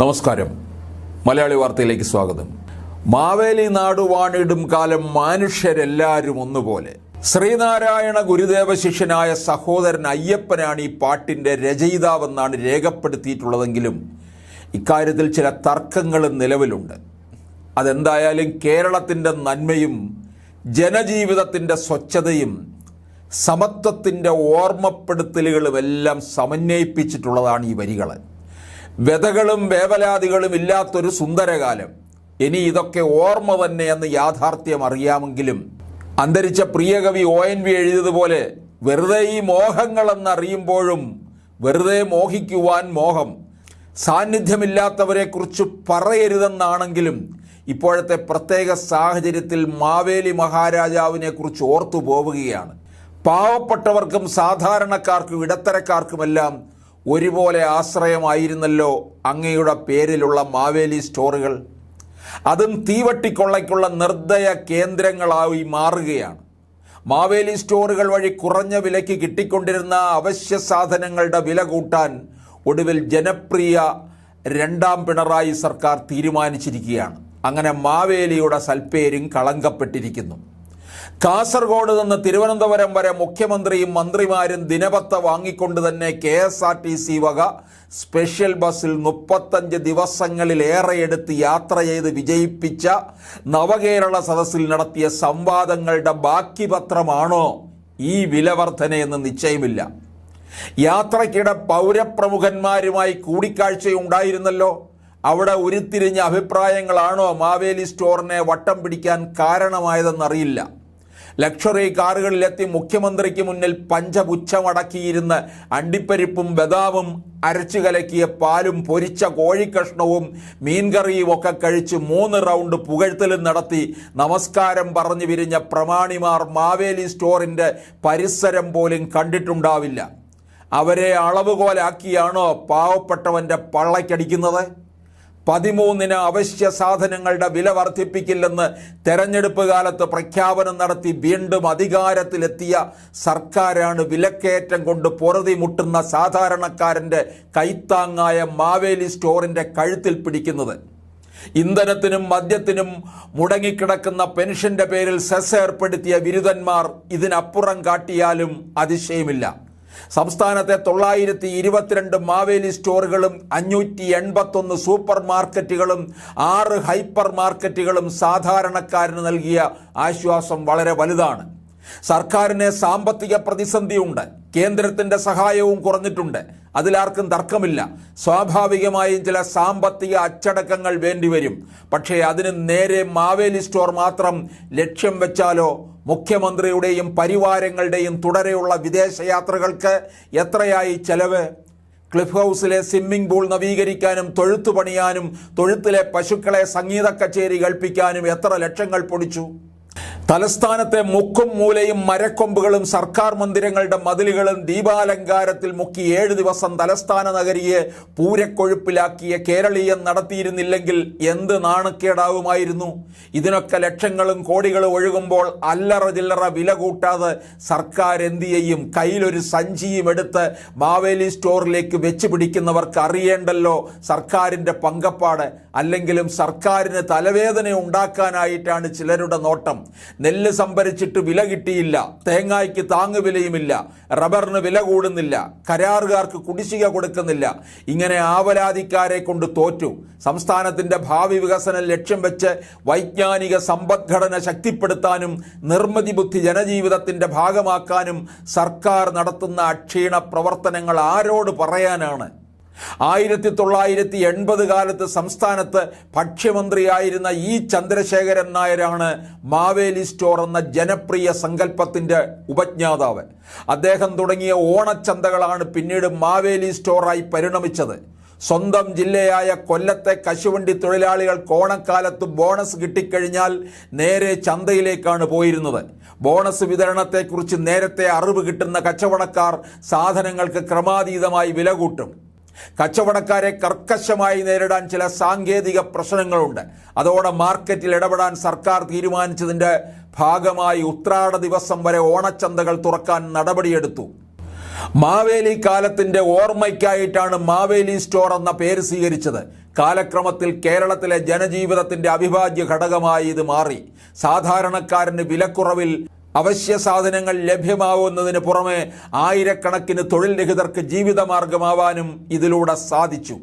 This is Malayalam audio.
നമസ്കാരം. മലയാളി വാർത്തയിലേക്ക് സ്വാഗതം. മാവേലി നാടുവാണിടും കാലം മനുഷ്യരെല്ലാവരും ഒന്നുപോലെ. ശ്രീനാരായണ ഗുരുദേവ ശിഷ്യനായ സഹോദരൻ അയ്യപ്പനാണ് ഈ പാട്ടിന്റെ രചയിതാവെന്നാണ് രേഖപ്പെടുത്തിയിട്ടുള്ളതെങ്കിലും ഇക്കാര്യത്തിൽ ചില തർക്കങ്ങളും നിലവിലുണ്ട്. അതെന്തായാലും കേരളത്തിന്റെ നന്മയും ജനജീവിതത്തിന്റെ സ്വച്ഛതയും സമത്വത്തിന്റെ ഓർമ്മപ്പെടുത്തലുകളുമെല്ലാം സമന്വയിപ്പിച്ചിട്ടുള്ളതാണ് ഈ വരികൾ വ്യതകളും വേവലാതികളും ഇല്ലാത്തൊരു സുന്ദരകാലം. ഇനി ഇതൊക്കെ ഓർമ്മ തന്നെ എന്ന് യാഥാർത്ഥ്യം അറിയാമെങ്കിലും അന്തരിച്ച പ്രിയകവി ഒ. എൻ. വി. എഴുതിയതുപോലെ വെറുതെ ഈ മോഹങ്ങളെന്നറിയുമ്പോഴും വെറുതെ മോഹിക്കുവാൻ മോഹം. സാന്നിധ്യമില്ലാത്തവരെക്കുറിച്ച് പറയരുതെന്നാണെങ്കിലും ഇപ്പോഴത്തെ പ്രത്യേക സാഹചര്യത്തിൽ മാവേലി മഹാരാജാവിനെ കുറിച്ച് ഓർത്തു പോവുകയാണ് പാവപ്പെട്ടവർക്കും സാധാരണക്കാർക്കും ഇടത്തരക്കാർക്കുമെല്ലാം ഒരുപോലെ ആശ്രയമായിരുന്നല്ലോ അങ്ങയുടെ പേരിലുള്ള മാവേലി സ്റ്റോറുകൾ. അതും തീവട്ടിക്കൊള്ളയ്ക്കുള്ള നിർദ്ദയ കേന്ദ്രങ്ങളായി മാറുകയാണ്. മാവേലി സ്റ്റോറുകൾ വഴി കുറഞ്ഞ വിലയ്ക്ക് കിട്ടിക്കൊണ്ടിരുന്ന അവശ്യ സാധനങ്ങളുടെ വില കൂട്ടാൻ ഒടുവിൽ ജനപ്രിയ രണ്ടാം പിണറായി സർക്കാർ തീരുമാനിച്ചിരിക്കുകയാണ്. അങ്ങനെ മാവേലിയുടെ സൽപ്പേരും കളങ്കപ്പെട്ടിരിക്കുന്നു. കാസർഗോഡ് നിന്ന് തിരുവനന്തപുരം വരെ മുഖ്യമന്ത്രിയും മന്ത്രിമാരും ദിനപത്ത വാങ്ങിക്കൊണ്ട് തന്നെ K S R T C വക സ്പെഷ്യൽ ബസ്സിൽ മുപ്പത്തഞ്ച് ദിവസങ്ങളിലേറെ എടുത്ത് യാത്ര ചെയ്ത് വിജയിപ്പിച്ച നവകേരള സദസ്സിൽ നടത്തിയ സംവാദങ്ങളുടെ ബാക്കി പത്രമാണോ ഈ വിലവർധനയെന്ന് നിശ്ചയമില്ല. യാത്രയ്ക്കിടെ പൗരപ്രമുഖന്മാരുമായി കൂടിക്കാഴ്ചയുണ്ടായിരുന്നല്ലോ. അവിടെ ഉരുത്തിരിഞ്ഞ അഭിപ്രായങ്ങളാണോ മാവേലി സ്റ്റോറിനെ വട്ടം പിടിക്കാൻ കാരണമായതെന്നറിയില്ല. ലക്ഷറി കാറുകളിലെത്തി മുഖ്യമന്ത്രിക്ക് മുന്നിൽ പഞ്ചപുച്ഛമടക്കിയിരുന്ന് അണ്ടിപ്പരിപ്പും ബദാമും അരച്ചു കലക്കിയ പാലും പൊരിച്ച കോഴിക്കഷ്ണവും മീൻകറിയും ഒക്കെ കഴിച്ച് മൂന്ന് റൗണ്ട് പുകഴ്ത്തലും നടത്തി നമസ്കാരം പറഞ്ഞു വിരിഞ്ഞ പ്രമാണിമാർ മാവേലി സ്റ്റോറിന്റെ പരിസരം പോലും കണ്ടിട്ടുണ്ടാവില്ല. അവരെ അളവുകോലാക്കിയാണോ പാവപ്പെട്ടവന്റെ പള്ളയ്ക്കടിക്കുന്നത്? പതിമൂന്നിന് അവശ്യ സാധനങ്ങളുടെ വില വർദ്ധിപ്പിക്കില്ലെന്ന് തെരഞ്ഞെടുപ്പ് കാലത്ത് പ്രഖ്യാപനം നടത്തി വീണ്ടും അധികാരത്തിലെത്തിയ സർക്കാരാണ് വിലക്കയറ്റം കൊണ്ട് പൊറുതി മുട്ടുന്ന സാധാരണക്കാരന്റെ കൈത്താങ്ങായ മാവേലി സ്റ്റോറിന്റെ കഴുത്തിൽ പിടിക്കുന്നത്. ഇന്ധനത്തിനും മദ്യത്തിനും മുടങ്ങിക്കിടക്കുന്ന പെൻഷന്റെ പേരിൽ സെസ് ഏർപ്പെടുത്തിയ ബിരുദന്മാർ ഇതിനപ്പുറം കാട്ടിയാലും അതിശയമില്ല. സംസ്ഥാനത്തെ തൊള്ളായിരത്തി ഇരുപത്തിരണ്ട് മാവേലി സ്റ്റോറുകളും അഞ്ഞൂറ്റി എൺപത്തൊന്ന് സൂപ്പർ മാർക്കറ്റുകളും ആറ് ഹൈപ്പർ മാർക്കറ്റുകളും സാധാരണക്കാരന് നൽകിയ ആശ്വാസം വളരെ വലുതാണ്. സർക്കാരിന് സാമ്പത്തിക പ്രതിസന്ധിയുണ്ട്. കേന്ദ്രത്തിന്റെ സഹായവും കുറഞ്ഞിട്ടുണ്ട്. അതിലാർക്കും തർക്കമില്ല. സ്വാഭാവികമായും ചില സാമ്പത്തിക അച്ചടക്കങ്ങൾ വേണ്ടിവരും. പക്ഷേ അതിന് നേരെ മാവേലി സ്റ്റോർ മാത്രം ലക്ഷ്യം വെച്ചാലോ മുഖ്യമന്ത്രിയുടെയും പരിവാരങ്ങളുടെയും തുടരെയുള്ള വിദേശയാത്രകൾക്ക് എത്രയായി ചെലവ്? ക്ലിഫ് ഹൗസിലെ സ്വിമ്മിംഗ് പൂൾ നവീകരിക്കാനും തൊഴുത്തു പണിയാനും തൊഴുത്തിലെ പശുക്കളെ സംഗീത കച്ചേരി കേൾപ്പിക്കാനും എത്ര ലക്ഷങ്ങൾ പൊടിച്ചു? തലസ്ഥാനത്തെ മുക്കും മൂലയും മരക്കൊമ്പുകളും സർക്കാർ മന്ദിരങ്ങളുടെ മതിലുകളും ദീപാലങ്കാരത്തിൽ മുക്കി ഏഴ് ദിവസം തലസ്ഥാന നഗരിയെ പൂരക്കൊഴുപ്പിലാക്കിയ കേരളീയം നടത്തിയിരുന്നില്ലെങ്കിൽ എന്ത് നാണക്കേടാവുമായിരുന്നു? ഇതിനൊക്കെ ലക്ഷങ്ങളും കോടികളും ഒഴുകുമ്പോൾ അല്ലറ ചില്ലറ വില കൂട്ടാതെ സർക്കാർ എന്ത് ചെയ്യും? കയ്യിലൊരു സഞ്ചിയും എടുത്ത് മാവേലി സ്റ്റോറിലേക്ക് വെച്ച് പിടിക്കുന്നവർക്ക് അറിയേണ്ടല്ലോ സർക്കാരിന്റെ പങ്കപ്പാട്. അല്ലെങ്കിലും സർക്കാരിന് തലവേദന ഉണ്ടാക്കാനായിട്ടാണ് ചിലരുടെ നോട്ടം. നെല്ല് സംഭരിച്ചിട്ട് വില കിട്ടിയില്ല. തേങ്ങായ്ക്ക് താങ്ങുവിലയുമില്ല റബ്ബറിന് വില കൂടുന്നില്ല. കരാറുകാർക്ക് കുടിശ്ശിക കൊടുക്കുന്നില്ല. ഇങ്ങനെ ആവലാതിക്കാരെ കൊണ്ട് തോറ്റു. സംസ്ഥാനത്തിന്റെ ഭാവി വികസനം ലക്ഷ്യം വെച്ച് വൈജ്ഞാനിക സമ്പദ്ഘടന ശക്തിപ്പെടുത്താനും നിർമ്മിതി ബുദ്ധി ജനജീവിതത്തിന്റെ ഭാഗമാക്കാനും സർക്കാർ നടത്തുന്ന അക്ഷീണ പ്രവർത്തനങ്ങൾ ആരോട് പറയാനാണ്? ആയിരത്തി തൊള്ളായിരത്തി എൺപത് കാലത്ത് സംസ്ഥാനത്ത് ഭക്ഷ്യമന്ത്രിയായിരുന്ന ഇ ചന്ദ്രശേഖരൻ നായരാണ് മാവേലി സ്റ്റോർ എന്ന ജനപ്രിയ സങ്കല്പത്തിന്റെ ഉപജ്ഞാതാവ്. അദ്ദേഹം തുടങ്ങിയ ഓണച്ചന്തകളാണ് പിന്നീട് മാവേലി സ്റ്റോറായി പരിണമിച്ചത്. സ്വന്തം ജില്ലയായ കൊല്ലത്തെ കശുവണ്ടി തൊഴിലാളികൾ ഓണക്കാലത്ത് ബോണസ് കിട്ടിക്കഴിഞ്ഞാൽ നേരെ ചന്തയിലേക്കാണ് പോയിരുന്നത്. ബോണസ് വിതരണത്തെക്കുറിച്ച് നേരത്തെ അറിവ് കിട്ടുന്ന കച്ചവടക്കാർ സാധനങ്ങൾക്ക് ക്രമാതീതമായി വില കൂട്ടും. കച്ചവടക്കാരെ കർക്കശമായി നേരിടാൻ ചില സാങ്കേതിക പ്രശ്നങ്ങളുണ്ട്. അതോടെ മാർക്കറ്റിൽ ഇടപെടാൻ സർക്കാർ തീരുമാനിച്ചതിന്റെ ഭാഗമായി ഉത്രാട ദിവസം വരെ ഓണച്ചന്തകൾ തുറക്കാൻ നടപടിയെടുത്തു. മാവേലി കാലത്തിന്റെ ഓർമ്മയ്ക്കായിട്ടാണ് മാവേലി സ്റ്റോർ എന്ന പേര് സ്വീകരിച്ചത്. കാലക്രമത്തിൽ കേരളത്തിലെ ജനജീവിതത്തിന്റെ അവിഭാജ്യ ഘടകമായി ഇത് മാറി. സാധാരണക്കാരന് വിലക്കുറവിൽ അവശ്യ സാധനങ്ങൾ ലഭ്യമാവുന്നതിന് പുറമെ ആയിരക്കണക്കിന് തൊഴിൽ രഹിതർക്ക് ജീവിതമാർഗമാവാനും ഇതിലൂടെ സാധിച്ചു.